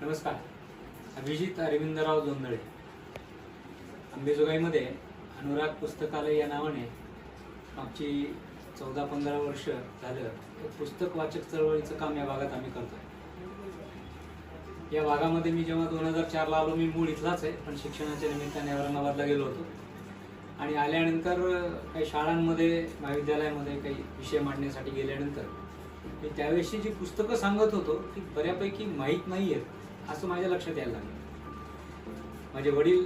नमस्कार. अभिजित अरविंदराव जोंधळे. अंबेजोगाईमध्ये अनुराग पुस्तकालय या नावाने मागची चौदा पंधरा वर्ष झालं. एक पुस्तक वाचक चळवळीचं काम या भागात आम्ही करतो या भागामध्ये मी जेव्हा दोन हजार चारला आलो मी मूळ इथलाच आहे पण शिक्षणाच्या निमित्ताने औरंगाबादला गेलो होतो. आणि आल्यानंतर काही शाळांमध्ये महाविद्यालयामध्ये काही विषय मांडण्यासाठी गेल्यानंतर मी त्यावेळेसची जी पुस्तकं सांगत होतो ती बऱ्यापैकी माहीत नाही आहेत असं माझ्या लक्षात यायला लागलं. माझे वडील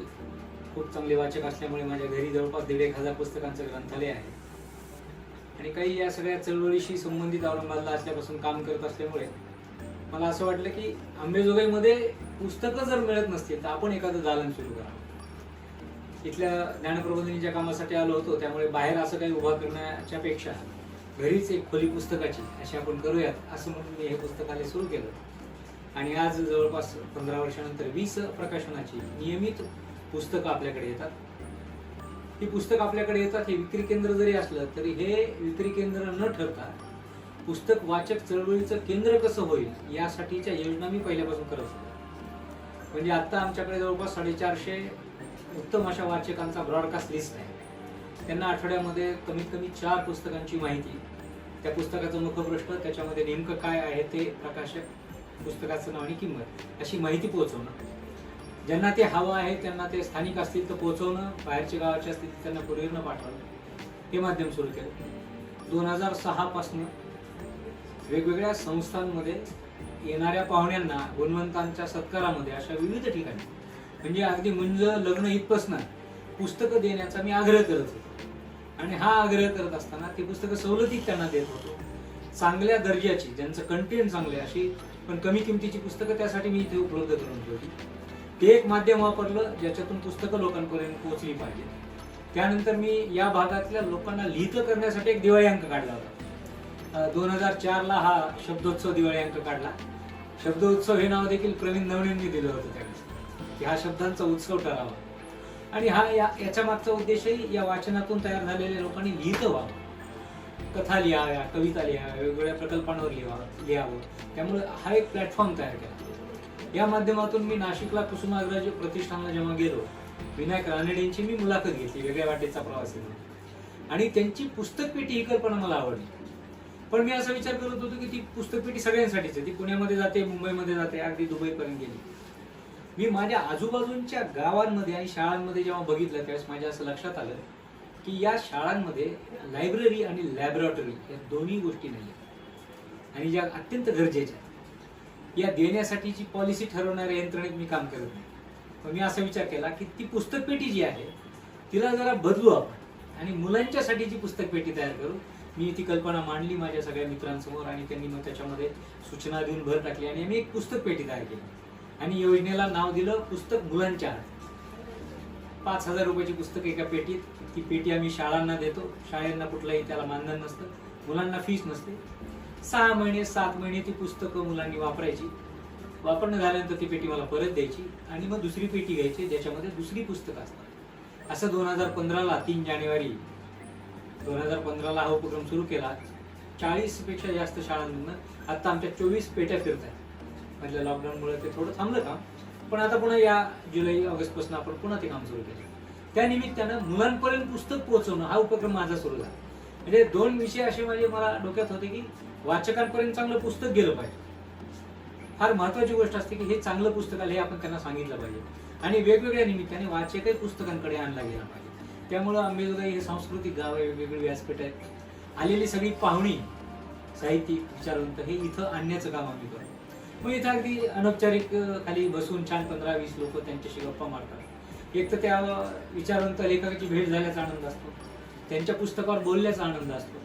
खूप चांगले वाचक असल्यामुळे माझ्या घरी जवळपास दीड एक हजार पुस्तकांचं ग्रंथालय आहे. आणि काही या सगळ्या चळवळीशी संबंधित औरंगाबादला असल्यापासून काम करत असल्यामुळे मला असं वाटलं की आंबेजोगाईमध्ये पुस्तकं जर मिळत नसतील तर आपण एखादं दालन सुरू करा. इथल्या ज्ञानप्रबोधिनीच्या कामासाठी आलो होतो त्यामुळे बाहेर असं काही उभा करण्याच्या पेक्षा घरीच एक खोली पुस्तकाची अशी आपण करूयात असं म्हणून मी हे पुस्तकालय सुरू केलं. आणि आज जवळपास पंधरा वर्षानंतर वीस प्रकाशनाची नियमित पुस्तकं आपल्याकडे येतात. ही पुस्तकं आपल्याकडे येतात हे विक्री केंद्र जरी असलं तरी हे विक्री केंद्र न ठरता पुस्तक वाचक चळवळीचं केंद्र कसं होईल यासाठीच्या योजना मी पहिल्यापासून करत होतो. म्हणजे आत्ता आमच्याकडे जवळपास साडेचारशे उत्तम अशा वाचकांचा ब्रॉडकास्ट लिस्ट आहे. त्यांना आठवड्यामध्ये कमीत कमी चार पुस्तकांची माहिती. त्या पुस्तकाचं मुखपृष्ठ त्याच्यामध्ये नेमकं काय आहे ते प्रकाशक पुस्तकाचं नाव आणि किंमत अशी माहिती पोहोचवणं. ज्यांना ते हवं आहे त्यांना ते स्थानिक असतील तर पोहोचवणं बाहेरच्या गावाचे असतील त्यांना कुरिअरनं पाठवणं. हे माध्यम सुरू केलं. दोन हजार सहापासनं वेगवेगळ्या संस्थांमध्ये येणाऱ्या पाहुण्यांना गुणवंतांच्या सत्कारामध्ये अशा विविध ठिकाणी म्हणजे अगदी मुंज लग्न इथपासनं पुस्तकं देण्याचा मी आग्रह करत होतो. आणि हा आग्रह करत असताना ती पुस्तकं सवलतीत त्यांना देत होतो. चांगल्या दर्जाची ज्यांचं कंटेंट चांगले अशी पण कमी किमतीची पुस्तकं त्यासाठी मी इथे उपलब्ध करून ठेवली. ते एक माध्यम वापरलं ज्याच्यातून पुस्तकं लोकांपर्यंत पोहोचली पाहिजे त्यानंतर मी या भागातल्या लोकांना लिहितं करण्यासाठी एक दिवाळी अंक काढला होता. दोन हजार चारला हा शब्दोत्सव दिवाळी अंक काढला. शब्दोत्सव हे नाव देखील प्रवीण नवणींनी दिलं होतं त्यावेळेस की हा शब्दांचा उत्सव ठरावा. आणि हा या याच्या मागचा उद्देशही या वाचनातून तयार झालेल्या लोकांनी लिहितं व्हावं. कथा लिहाव्या कविता लिहाव्या वेगवेगळ्या प्रकल्पांवर लिहावं लिहावं. त्यामुळे हा एक प्लॅटफॉर्म तयार केला. या माध्यमातून मी नाशिकला कुसुमाग्रज प्रतिष्ठानला जेव्हा गेलो विनायक रानडेंची मी मुलाखत घेतली वेगळ्या वाटेचा प्रवास आणि त्यांची पुस्तकपेटी ही कल्पना मला आवडली. पण मी असा विचार करत होतो की ती पुस्तकपेटी सगळ्यांसाठीच आहे. ती पुण्यामध्ये जाते मुंबईमध्ये जाते अगदी दुबईपर्यंत गेली. मी माझ्या आजूबाजूंच्या गावांमध्ये आणि शाळांमध्ये जेव्हा बघितलं त्यावेळेस माझ्या असं लक्षात आलं की या शाळांमध्ये लायब्ररी आणि लॅबोरेटरी या दोन्ही गोष्टी नाही आहेत. आणि ज्या अत्यंत गरजेच्या या देण्यासाठीची पॉलिसी ठरवणाऱ्या यंत्रणेत मी काम करत नाही. पण मी असा विचार केला की ती पुस्तकपेटी जी आहे तिला जरा बदलू आपण आणि मुलांच्यासाठीची पुस्तकपेटी तयार करू. मी ती कल्पना मांडली माझ्या सगळ्या मित्रांसमोर आणि त्यांनी मग त्याच्यामध्ये सूचना देऊन भर टाकली आणि आम्ही एक पुस्तकपेटी तयार केली. आणि योजनेला नाव दिलं पुस्तक मुलांच्या हाती. पाच हजार रुपयाची पुस्तक एका पेटीत. ती पेटी आम्ही शाळांना देतो. शाळांना कुठलाही त्याला मानधन नसतं. मुलांना फीस नसते. सहा महिने सात महिने ती पुस्तकं मुलांनी वापरायची. वापरणं झाल्यानंतर ती पेटी मला परत द्यायची आणि मग दुसरी पेटी घ्यायची ज्याच्यामध्ये दुसरी पुस्तकं असतात. असं दोन हजार पंधराला तीन जानेवारी दोन हजार पंधराला हा उपक्रम सुरू केला. चाळीसपेक्षा जास्त शाळांमधनं. आत्ता आमच्या चोवीस पेट्या फिरत आहेत. म्हटलं लॉकडाऊनमुळे ते थोडं थांबलं का पण आता पुन्हा या जुलै ऑगस्टपासून आपण पुन्हा ते काम सुरू केलं. त्या निमित्तानं मुलांपर्यंत पुस्तक पोहोचवणं हा उपक्रम माझा सुरू झाला. म्हणजे दोन विषय असे माझे मला डोक्यात होते की वाचकांपर्यंत चांगलं पुस्तक गेलं पाहिजे. फार महत्वाची गोष्ट असते की हे चांगलं पुस्तक आलं हे आपण त्यांना सांगितलं पाहिजे. आणि वेगवेगळ्या निमित्ताने वाचकही पुस्तकांकडे आणला गेला पाहिजे. त्यामुळं अंबेजोगाई हे सांस्कृतिक गाव आहे वेगवेगळी व्यासपीठ आहेत. आलेली सगळी पाहुणी साहित्यिक विचारवंत हे इथं आणण्याचं काम आम्ही करतो. मग इथं अगदी अनौपचारिक खाली बसून छान पंधरा वीस लोक त्यांच्याशी गप्पा मारतात. एक तर त्या विचारवंत लेखकाची भेट झाल्याचा आनंद असतो. त्यांच्या पुस्तकावर बोलण्याचा आनंद असतो.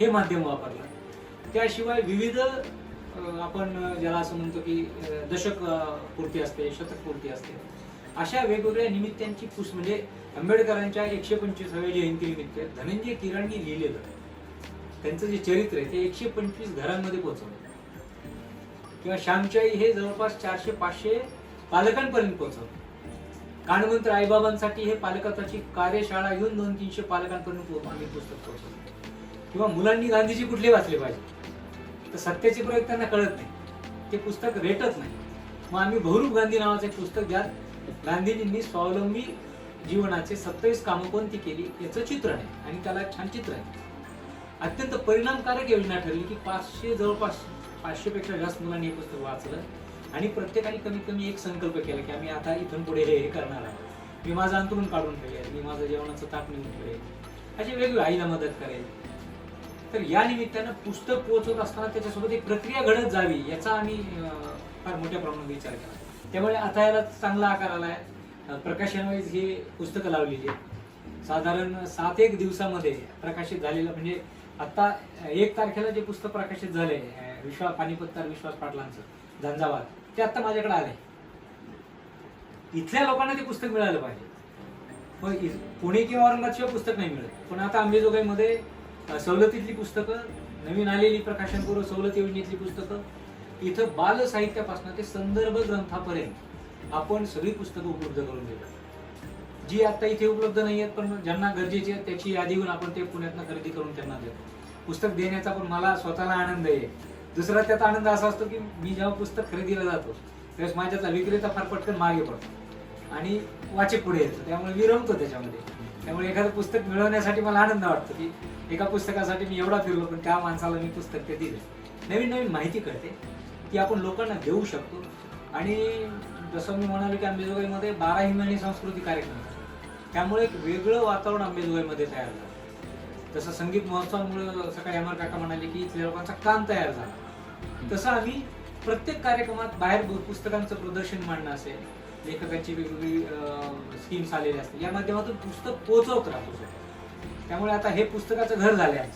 हे माध्यम वापरलं. त्याशिवाय विविध आपण ज्याला असं म्हणतो की दशक पूर्ती असते शतक पूर्ती असते. अशा वेगवेगळ्या निमित्तांची पुस म्हणजे आंबेडकरांच्या एकशे पंचवीसाव्या जयंतीनिमित्त धनंजय किराणनी लिहिलेलं. त्यांचं जे चरित्र आहे ते एकशे पंचवीस घरांमध्ये पोहोचवलं. किंवा श्यामच्याई हे जवळपास चारशे पाचशे पालकांपर्यंत पोहोचवलं. कानमंत्र आईबाबांसाठी हे पालकाची कार्यशाळा घेऊन दोन तीनशे पालकांपर्यंत आम्ही पुस्तक पोहोचवलं. किंवा मुलांनी गांधीजी कुठले वाचले पाहिजे? तर सत्याचे प्रयोग त्यांना कळत नाही. ते पुस्तक रेटत नाही. मग आम्ही बहुरूप गांधी नावाचं एक पुस्तक ज्यात गांधीजींनी स्वावलंबी जीवनाचे सत्तावीस कामं कोणती केली? याचं चित्र आहे आणि त्याला एक छान चित्र आहे. अत्यंत परिणामकारक योजना ठरली की पाचशे जवळपास पाचशे पेक्षा जास्त मुलांनी हे पुस्तक वाचलं. आणि प्रत्येकाने कमीत कमी एक संकल्प केला की आम्ही आता इथून पुढे हे हे करणार आहे मी माझं अंतरून काढून ठेवेल मी माझं जेवणाचं ताट नेऊन ठेवेल. अशी वेगळी आईला मदत करेल. तर या निमित्तानं पुस्तक पोहोचवत असताना त्याच्यासोबत एक प्रक्रिया घडत जावी याचा आम्ही अं, फार मोठ्या प्रमाणात विचार केला. त्यामुळे आता याला चांगला आकार आला आहे प्रकाशनवाईज ही पुस्तकं लावलेली आहेत. साधारण सात एक दिवसामध्ये प्रकाशित झालेलं म्हणजे आता एक तारखेला जे पुस्तक प्रकाशित झाले अं, विश्वास पानिपत्तार विश्वास पाटलांचं झंझावात ते आता माझ्याकडे आले. इथल्या लोकांना ते पुस्तक मिळालं पाहिजे. मग पुणे किंवा औरंगाबादशिवाय पुस्तक नाही मिळत. पण आता अंबेजोगाईमध्ये सवलतीतली पुस्तकं नवीन आलेली प्रकाशनपूर्व सवलत योजनेतली पुस्तकं इथं बाल साहित्यापासून ते संदर्भ ग्रंथापर्यंत आपण सगळी पुस्तकं उपलब्ध करून देतो. जी आता इथे उपलब्ध नाही आहेत पण ज्यांना गरजेची आहेत त्याची यादी घेऊन आपण ते पुण्यातनं खरेदी करून त्यांना देतो. पुस्तक देण्याचा पण मला स्वतःला आनंद आहे. दुसरा त्याचा आनंद असा असतो की मी जेव्हा पुस्तक खरेदीला जातो त्यावेळेस माझ्याचा विक्रेता फार पटकन मागे पडतो. आणि वाचक पुढे येतो. त्यामुळे मी रमतो त्याच्यामध्ये. त्यामुळे एखादं पुस्तक मिळवण्यासाठी मला आनंद वाटतो की एका पुस्तकासाठी मी एवढा फिरलो पण त्या माणसाला मी पुस्तक ते दिलं. नवीन नवीन माहिती कळते. ती आपण लोकांना देऊ शकतो. आणि जसं मी म्हणालो की अंबेजोगाईमध्ये बारा हिमानी सांस्कृतिक कार्यक्रम त्यामुळे एक वेगळं वातावरण अंबेजोगाईमध्ये तयार झालं. जसं संगीत महोत्सवामुळे सकाळी अमर काका म्हणाले की इथल्या लोकांचा कान तयार झाला. तसं आम्ही प्रत्येक कार्यक्रमात बाहेर पुस्तकांचं प्रदर्शन मांडणं असेल लेखकांची वेगवेगळी स्कीम्स आलेल्या असतील या माध्यमातून पुस्तक पोहोचवत राहतो त्यामुळे आता हे पुस्तकाचं घर झालं आहे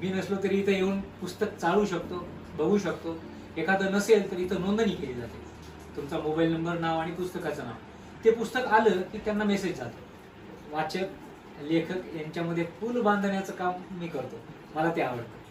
मी नसलो तरी इथं येऊन पुस्तक चालू शकतो बघू शकतो. एखादं नसेल तर इथं नोंदणी केली जाते. तुमचा मोबाईल नंबर नाव आणि पुस्तकाचं नाव. ते पुस्तक आलं की त्यांना मेसेज जातो. वाचक लेखक यांच्यामध्ये पूल बांधण्याचं काम मी करतो. मला ते आवडतं.